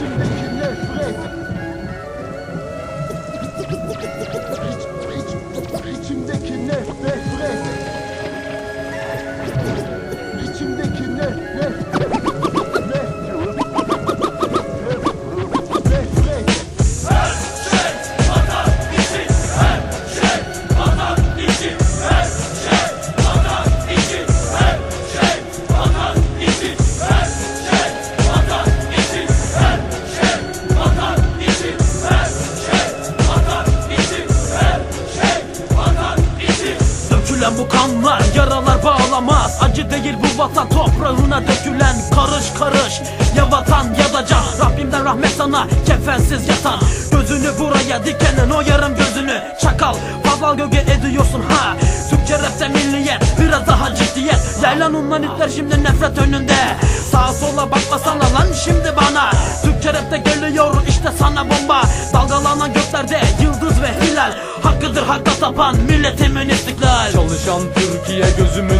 İçimdeki nefret vatan toprağına dökülen karış karış. Ya vatan ya da can. Rabbimden rahmet sana kefensiz yatan. Gözünü buraya dikenin o yarım gözünü Çakal. Fazla göge ediyorsun ha. Türkçe rapte milliyet biraz daha ciddiyet. Yaylan ondan itler şimdi nefret önünde. Sağa sola bakmasana lan şimdi bana. Türkçe rapte geliyor işte sana bomba. Dalgalanan göklerde yıldız ve hilal. Hakkıdır hakka tapan milletimin istiklal. Çalışan Türkiye gözümün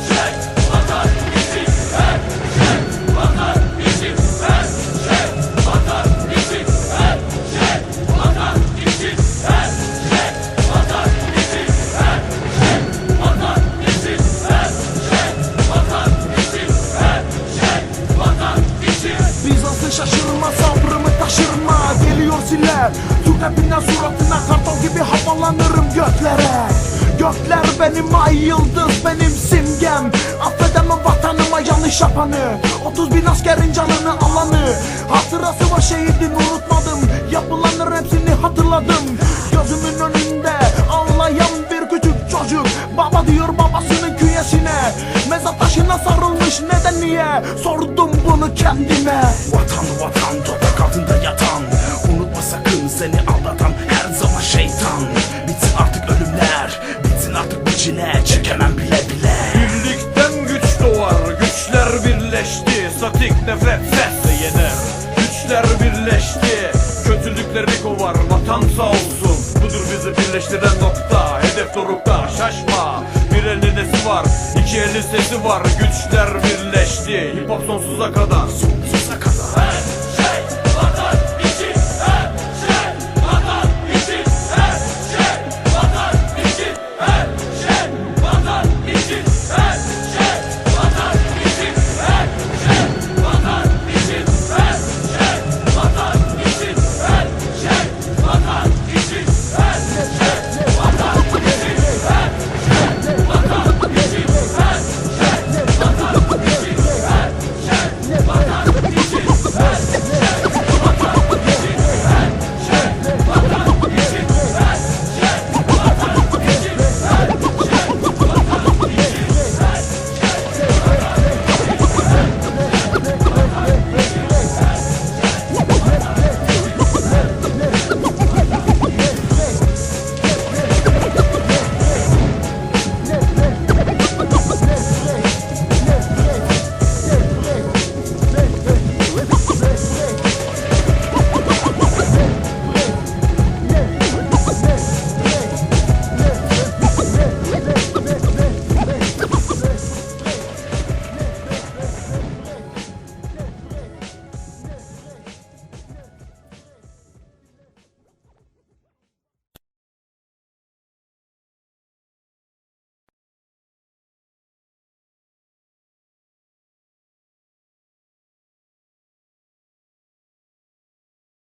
şaşırma sabrımı taşırma. Geliyor ziller Türk rapinden suratına kartal gibi havalanırım göklere. Gökler benim ay yıldız benim simgem. Affedemem vatanıma yanlış yapanı. 30 bin askerin canını alanı. Hatırası var şehidin unutmadım. Yapılanların hepsini hatırladım. Gözümün önünde ağlayan bir küçük çocuk. Baba diyor babasının küyesine Mezar sarılmış neden niye Sordum bunu kendime? Vatan vatan toprak altında yatan. Unutma sakın seni aldatan her zaman şeytan. Bitsin artık ölümler Bitsin artık bu Çekemem bile bile. Birlikten güç doğar, güçler birleşti. Statik nefret sesle yener. Güçler birleşti, kötülükleri kovar. Vatan sağ olsun, budur bizi birleştiren nokta. Hedef dorukta, şaşma var, iki elin sesi var. Güçler birleşti, hip hop sonsuza kadar